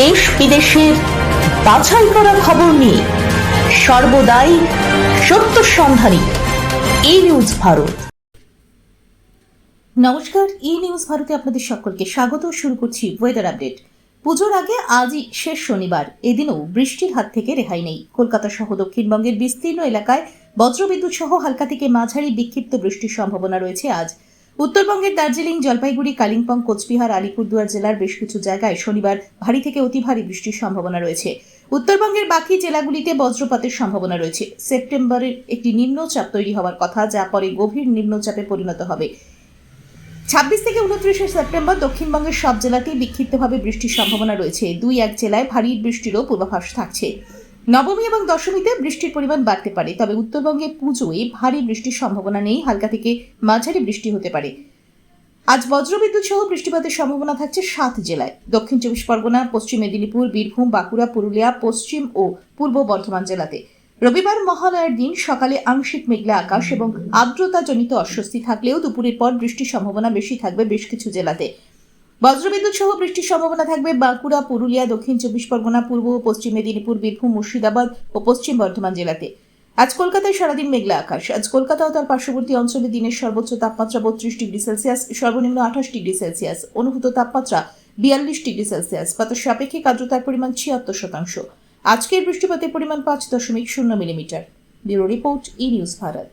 দেশ বিদেশের বাছাই করা খবর নিয়ে সর্বদাই সত্য সন্ধানী এই নিউজ ভারত। নমস্কার ই নিউজ ভারতে আপনাদের সকলকে স্বাগত। শুরু করছি ওয়েদার আপডেট পুজোর আগে আজই শেষ শনিবার। এদিনও বৃষ্টির হাত থেকে রেহাই নেই। কলকাতা সহ দক্ষিণবঙ্গের বিস্তীর্ণ এলাকায় বজ্রবিদ্যুৎ সহ হালকা থেকে মাঝারি বিক্ষিপ্ত বৃষ্টির সম্ভাবনা রয়েছে আজ। উত্তরবঙ্গের দার্জিলিং, জলপাইগুড়ি, কালিম্পং, কোচবিহার, আলিপুরদুয়ার জেলার বেশ কিছু জায়গায় শনিবার ভারী থেকে অতি ভারী বৃষ্টির সম্ভাবনা রয়েছে। উত্তরবঙ্গের বাকি জেলাগুলিতে বজ্রপাতের সম্ভাবনা রয়েছে। সেপ্টেম্বরের একটি নিম্নচাপ তৈরি হওয়ার কথা, যা পরে গভীর নিম্নচাপে পরিণত হবে। ছাব্বিশ থেকে উনত্রিশে সেপ্টেম্বর দক্ষিণবঙ্গের সব জেলাতেই বিক্ষিপ্তভাবে বৃষ্টির সম্ভাবনা রয়েছে। দুই এক জেলায় ভারী বৃষ্টিরও পূর্বাভাস থাকছে। নবমী এবং দশমীতে বৃষ্টির পরিমাণ বাড়তে পারে, তবে উত্তরবঙ্গে পুজোয় ভারী বৃষ্টির সম্ভাবনা নেই, হালকা থেকে মাঝারি বৃষ্টি হতে পারে। আজ বজ্রবিদ্যুৎ সহ বৃষ্টিপাতের সম্ভাবনা থাকছে সাত জেলায়। দক্ষিণ চব্বিশ পরগনা, পশ্চিম মেদিনীপুর, বীরভূম, বাঁকুড়া, পুরুলিয়া, পশ্চিম ও পূর্ব বর্ধমান জেলাতে। রবিবার মহালয়ার দিন সকালে আংশিক মেঘলা আকাশ এবং আর্দ্রতাজনিত অস্বস্তি থাকলেও দুপুরের পর বৃষ্টির সম্ভাবনা বেশি থাকবে বেশ কিছু জেলাতে। বজ্রবিদ্যুৎ সহ বৃষ্টির সম্ভাবনা থাকবে বাঁকুড়া, পুরুলিয়া, দক্ষিণ চব্বিশ পরগনা, পূর্ব ও পশ্চিম মেদিনীপুর, বীরভূম, মুর্শিদাবাদ ও পশ্চিম বর্ধমান জেলাতে। আজ কলকাতায় সারাদিন মেঘলা আকাশ। আজ কলকাতা ও তার পার্শ্ববর্তী অঞ্চলে দিনের সর্বোচ্চ তাপমাত্রা বত্রিশ ডিগ্রি সেলসিয়াস, সর্বনিম্ন আঠাশ ডিগ্রি সেলসিয়াস। অনুভূত তাপমাত্রা বিয়াল্লিশ ডিগ্রি সেলসিয়াস। বাতাসের আপেক্ষিক আর্দ্রতার পরিমাণ ছিয়াত্তর শতাংশ। আজকের বৃষ্টিপাতের পরিমাণ পাঁচ দশমিক শূন্য millimetre. Bureau report, E news Bharat.